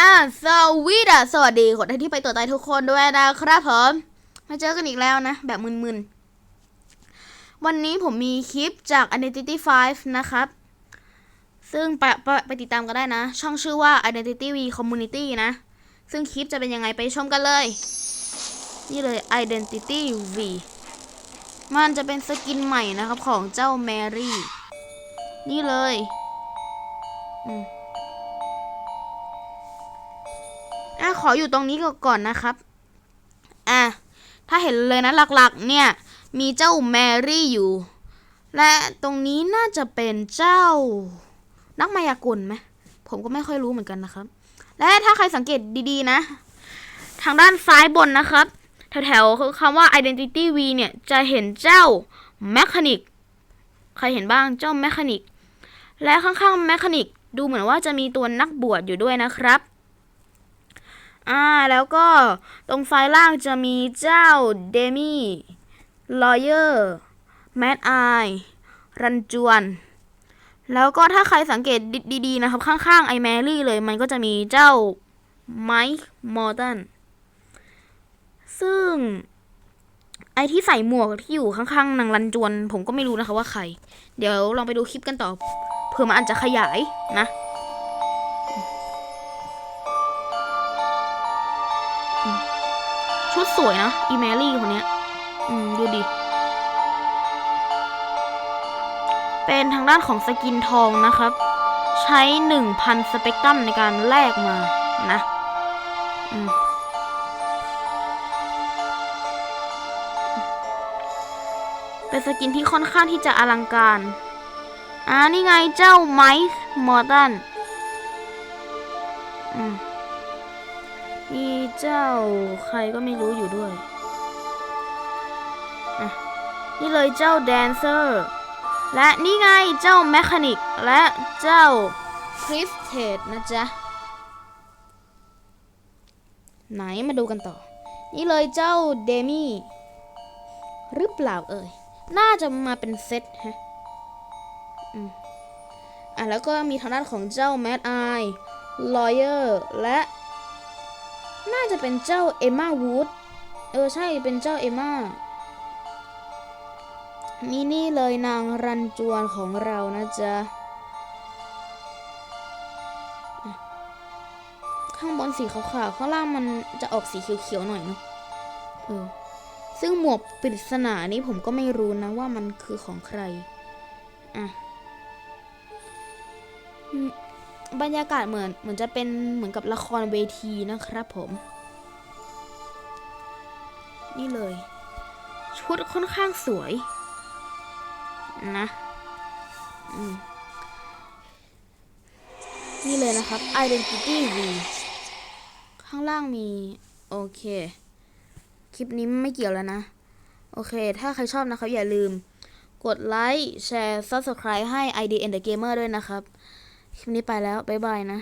อ่าสวีดสวัสดีคนที่ไปตัวตายทุกคนด้วยนะครับผมมาเจอกันอีกแล้วนะ แบบมึนๆ วันนี้ผมมีคลิปจาก Identity 5 นะครับ ซึ่งไปไปไปติดตามกันได้นะ ช่องชื่อว่า Identity V Community นะ ซึ่งคลิปจะเป็นยังไงไปชมกันเลย นี่เลย Identity V มันจะเป็นสกินใหม่นะครับของเจ้าแมรี่ นี่เลย อืมะขออยู่ตรงนี้ก่อนนะครับ อะ ถ้าเห็นเลยนะหลักๆ เนี่ย มีเจ้าแมรี่อยู่ และตรงนี้น่าจะเป็นเจ้า นักมายากลไหมผมก็ไม่ค่อยรู้เหมือนกันนะครับ และถ้าใครสังเกตดีๆนะ ทางด้านซ้ายบนนะครับ แถวๆคือคำว่า identity v เนี่ย จะเห็นเจ้า mechanic ใครเห็นบ้างเจ้า mechanic และข้างๆ mechanic ดูเหมือนว่าจะมีตัวนักบวชอยู่ด้วยนะครับ อ่าแล้วก็ตรงซ้ายล่างจะมีเจ้าเดมี่ลอเยอร์แมดไอรันจวน แล้วก็ถ้าใครสังเกตดีๆนะครับ ข้างๆไอแมรี่เลย มันก็จะมีเจ้าไมค์มอร์ตันซึ่งไอที่ใส่หมวกที่อยู่ข้างๆนางรันจวน ผมก็ไม่รู้นะคะว่าใคร เดี๋ยวลองไปดูคลิปกันต่อเผื่อมันอาจจะขยายนะ ชุดสวยนะ อีแมรี่คนเนี้ย อืม ดูดิ เป็นทางด้านของสกินทองนะครับ ใช้1,000สเปกตรัมในการแลกมานะอืมเป็นสกินที่ค่อนข้างที่จะอลังการ อ่า นี่ไงเจ้าไมค์มอร์ตันอืม มีเจ้าใครก็ไม่รู้อยู่ด้วย นี่เลยเจ้าแดนเซอร์ และนี่ไงเจ้าแมคานิก และเจ้าคริสเทดนะจ๊ะ ไหนมาดูกันต่อ นี่เลยเจ้าเดมี่หรือเปล่าเอ่ย น่าจะมาเป็นเซตฮะอืมอะแล้วก็มีทางด้านของเจ้าแมดไอลอเยอร์ และ น่าจะเป็นเจ้าเอมมาวูด เออใช่เป็นเจ้าเอมมานี่นี่เลยนางรันจวนของเรานะจ๊ะ ข้างบนสีขาวๆ ข้างล่างมันจะออกสีเขียวๆหน่อยเนาะเออซึ่งหมวกปริศนานี้ผมก็ไม่รู้นะว่ามันคือของใคร อะ บรรยากาศเหมือนเหมือนจะเป็นเหมือนกับละครเวทีนะครับผม นี่เลย ชุดค่อนข้างสวย นะนี่เลยนะครับ Identity V ข้างล่างมี โอเค คลิปนี้ไม่เกี่ยวแล้วนะ โอเค ถ้าใครชอบนะครับ อย่าลืม กดไลค์ แชร์ Subscribe ให้ idn the Gamer ด้วยนะครับ คลิปนี้ไปแล้ว บ๊ายบายนะ